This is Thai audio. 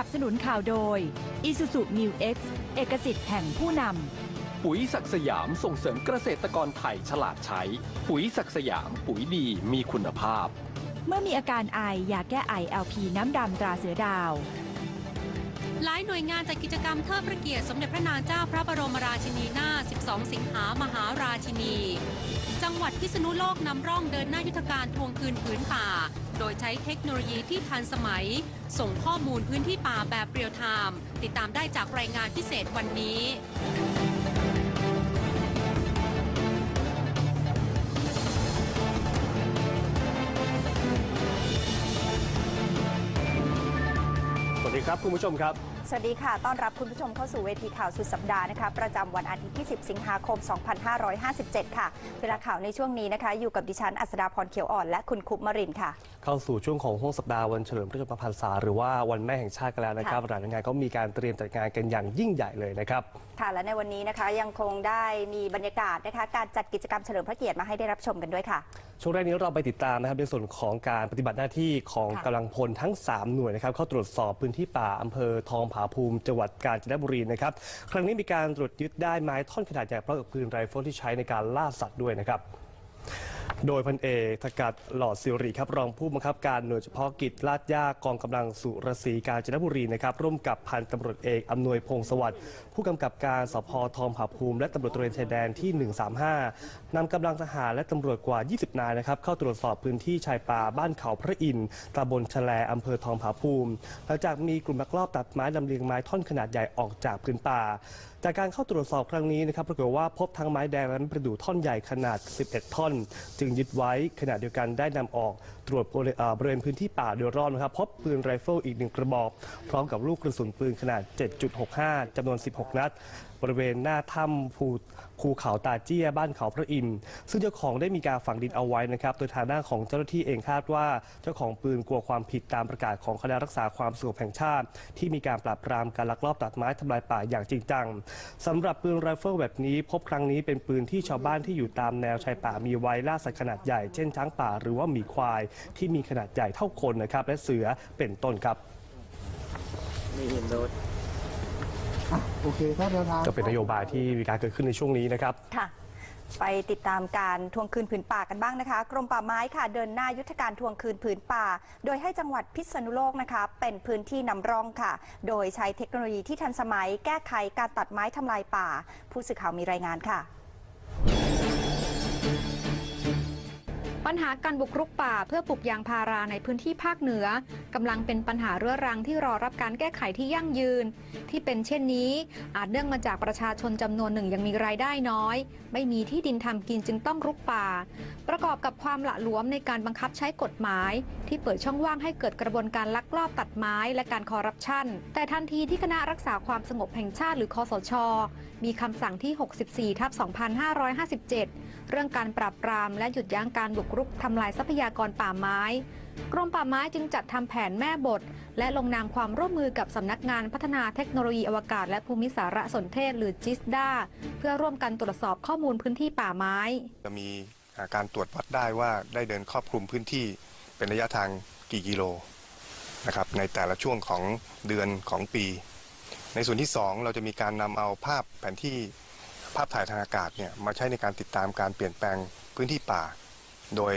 นับสนุนข่าวโดย Isuzu New X เอกสิทธิ์แห่งผู้นำ ปุ๋ยศักดิ์สยามส่งเสริมเกษตรกรไทยฉลาดใช้ ปุ๋ยศักดิ์สยามปุ๋ยดีมีคุณภาพ เมื่อมีอาการไอยาแก้ไอ LP น้ำดำตราเสือดาว หลายหน่วยงานจัดกิจกรรมเทิดพระเกียรติสมเด็จพระนางเจ้าพระบรมราชินีนาถ12 สิงหามหาราชินี จังหวัดพิษณุโลกนำร่องเดินหน้ายุทธการทวงคืนผืนป่า โดยใช้เทคโนโลยีที่ทันสมัย ส่งข้อมูลพื้นที่ป่าแบบเรียลไทม์ติดตามได้จากรายงานพิเศษวันนี้สวัสดีครับ คุณผู้ชมครับ สวัสดีค่ะ ต้อนรับคุณผู้ชมเข้าสู่เวทีข่าวสุดสัปดาห์นะคะ ประจำวันอาทิตย์ที่ 10 สิงหาคม 2557 ค่ะ เวลาข่าวในช่วงนี้นะคะ อยู่กับดิฉัน อัสดาพรเขียวอ่อน และคุณคุปมรินทร์ค่ะ เข้าสู่ช่วงของห้วงสัปดาห์วันเฉลิมพระชนมพรรษาหรือว่าวันแม่แห่งชาติกันแล้วนะครับค่ะหลายหน่วยงานก็มีการเตรียมจัดงานกันอย่างยิ่งใหญ่เลยนะครับ ค่ะ และในวันนี้นะคะยังคงได้มีบรรยากาศนะคะ การจัดกิจกรรมเฉลิมพระเกียรติมาให้ได้รับชมกันด้วยค่ะ ช่วงแรกนี้เราไปติดตามนะครับในส่วนของการปฏิบัติหน้าที่ของค่ะกำลังพลทั้ง 3 หน่วยนะครับเข้าตรวจสอบพื้นที่ป่าอำเภอทองผาาภูมิจังหวัดกาญจนบุรีนะครับ ครั้งนี้มีการตรวจยึดได้ไม้ท่อนขนาดใหญ่พร้อมกับปืนไรเฟิลที่ใช้ในการล่าสัตว์ด้วยนะครับ โดยพันเอกทกัดหลอดสิริครับรองผู้บังคับการหน่วยเฉพาะกิจลาดย่ากองกำลังสุรศรีกาญจนบุรีนะครับร่วมกับพันตำรวจเอกอำนวยพงศวัสดิ์ผู้กำกับการสพทองผาภูมิ และตำรวจตระเวนชายแดนที่ 135นำกำลังทหารและตำรวจกว่า 20 นายนะครับเข้าตรวจสอบพื้นที่ชายป่าบ้านเขาพระอินทร์ตำบลชะแลอำเภอทองผาภูมิ หลังจากมีกลุ่มลักลอบตัดไม้ลำเลียงไม้ท่อนขนาดใหญ่ออกจากพื้นป่า จากการเข้าตรวจสอบครั้งนี้นะครับปรากฏว่าพบทั้งไม้แดงและไม้ประดู่ท่อนใหญ่ขนาด 11 ท่อน จึงยึดไว้ ขณะเดียวกันได้นำออกตรวจบริเวณพื้นที่ป่าโดยรอบนะครับพบปืนไรเฟิลอีกหนึ่งกระบอก พร้อมกับลูกกระสุนปืนขนาด 7.65จำนวน 16 นัด บริเวณหน้าถ้ำภูภูเขาตาเจี้ยบ้านเขาพระอินทร์ซึ่งเจ้าของได้มีการฝังดินเอาไว้นะครับ โดยทางด้านของเจ้าหน้าที่เองคาดว่าเจ้าของปืนกลัวความผิดตามประกาศของคณะรักษาความสงบแห่งชาติ ที่มีการปราบปรามการลักลอบตัดไม้ทำลายป่าอย่างจริงจังสำหรับปืนไรเฟิลแบบนี้พบครั้งนี้เป็นปืนที่ชาวบ้านที่อยู่ตามแนวชายป่ามีไว้ล่าสัตว์ขนาดใหญ่เช่นช้างป่าหรือว่าหมีควายที่มีขนาดใหญ่เท่าคนนะครับและเสือเป็นต้นครับโอเคถ้าเดินทางก็เป็นนโยบายที่มีการเกิดขึ้นในช่วงนี้นะครับค่ะไปติดตามการทวงคืนผืนป่ากันบ้างนะคะ กรมป่าไม้ค่ะเดินหน้ายุทธการทวงคืนผืนป่า โดยให้จังหวัดพิษณุโลกนะคะ เป็นพื้นที่นำร่องค่ะ โดยใช้เทคโนโลยีที่ทันสมัย แก้ไขการตัดไม้ทำลายป่า ผู้สื่อข่าวมีรายงานค่ะ ปัญหาการบุกรุกป่าเพื่อปลูกยางพาราในพื้นที่ภาคเหนือกำลังเป็นปัญหาเรื้อรังที่รอรับการแก้ไขที่ยั่งยืน ที่เป็นเช่นนี้ อาจเนื่องมาจากประชาชนจำนวนหนึ่งยังมีรายได้น้อย ไม่มีที่ดินทำกินจึงต้องรุกป่า ประกอบกับความละหลวมในการบังคับใช้กฎหมาย ที่เปิดช่องว่างให้เกิดกระบวนการลักลอบตัดไม้และการคอร์รัปชัน แต่ทันทีที่คณะรักษาความสงบแห่งชาติหรือคอสช มีคำสั่งที่ 64ทับ2557 เรื่องการปราบปรามและหยุดยั้งการบุกรุกทำลายทรัพยากรป่าไม้ กรมป่าไม้จึงจัดทำแผนแม่บท และลงนามความร่วมมือกับสำนักงานพัฒนาเทคโนโลยีอวกาศ และภูมิสารสนเทศหรือจิสดาเพื่อร่วมกันตรวจสอบข้อมูลพื้นที่ป่าไม้ จะมีการตรวจวัดได้ว่าได้เดินครอบคลุมพื้นที่เป็นระยะทางกี่กิโลนะครับในแต่ละช่วงของเดือนของปี ในส่วนที่ 2 เราจะมีการนำเอาภาพแผนที่ภาพถ่ายทางอากาศเนี่ยมาใช้ในการติดตามการเปลี่ยนแปลงพื้นที่ป่า โดย